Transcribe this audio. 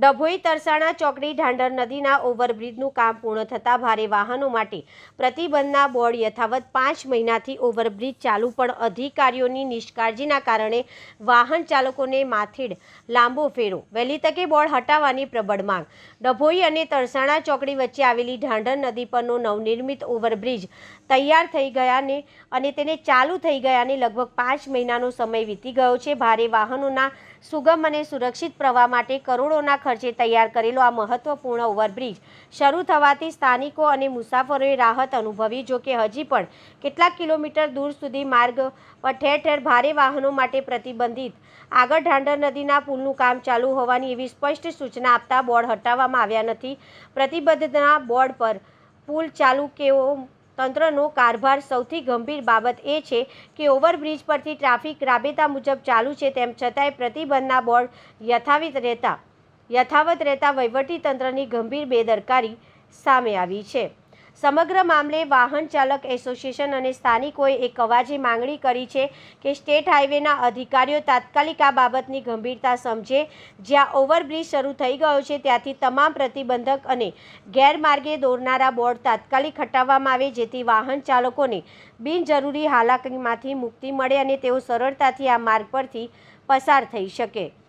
ડભોઈ તરસાણા ચોકડી ઢાંડર નદીના ઓવરબ્રિજનું કામ પૂર્ણ થતાં ભારે વાહનો માટે પ્રતિબંધના બોર્ડ યથાવત પાંચ મહિનાથી ઓવરબ્રિજ ચાલુ, પણ અધિકારીઓની નિષ્કાળજીના કારણે વાહન ચાલકોને માથેડ લાંબો ફેરો. વહેલી તકે બોર્ડ હટાવવાની પ્રબળ માંગ. ડભોઈ અને તરસાણા ચોકડી વચ્ચે આવેલી ઢાંડર નદી પરનો નવનિર્મિત ઓવરબ્રિજ તૈયાર થઈ ગયાને અને તેને ચાલુ થઈ ગયાને લગભગ પાંચ મહિનાનો સમય વીતી ગયો છે. ભારે વાહનોના સુગમ અને સુરક્ષિત પ્રવાહ માટે કરોડોના ખર્ચે તૈયાર કરેલો આ મહત્વપૂર્ણ ઓવરબ્રિજ. શરૂ થવાથી સ્થાનિકો અને મુસાફરોએ રાહત અનુભવી, જો કે હજી પણ કેટલાક કિલોમીટર દૂર સુધી માર્ગ પર ઠેર ઠેર ભારે વાહનો માટે પ્રતિબંધિત. આગળ ઢાંડર નદીના પુલનું કામ ચાલુ હોવાની એવી સ્પષ્ટ સૂચના આપતા બોર્ડ હટાવવામાં આવ્યા નથી. પ્રતિબદ્ધના બોર્ડ પર પુલ ચાલુ કેવો તંત્રનો કારભાર સૌથી ગંભીર બાબત એ છે કે ઓવરબ્રિજ પરથી ટ્રાફિક રાબેતા મુજબ ચાલુ છે, તેમ છતાંય પ્રતિબંધના બોર્ડ યથાવિત રહેતા યથાવત રહેતા વહીવટીતંત્રની ગંભીર બેદરકારી સામે આવી છે. સમગ્ર મામલે વાહન ચાલક એસોસિએશન અને સ્થાનિકોએ એક અવાજે માંગણી કરી છે કે સ્ટેટ હાઈવેના અધિકારીઓ તાત્કાલિક આ બાબતની ગંભીરતા સમજે. જ્યાં ઓવરબ્રિજ શરૂ થઈ ગયો છે, ત્યાંથી તમામ પ્રતિબંધક અને ગેરમાર્ગે દોરનારા બોર્ડ તાત્કાલિક હટાવવામાં આવે, જેથી વાહન ચાલકોને બિનજરૂરી હાલાકીમાંથી મુક્તિ મળે અને તેઓ સરળતાથી આ માર્ગ પરથી પસાર થઈ શકે.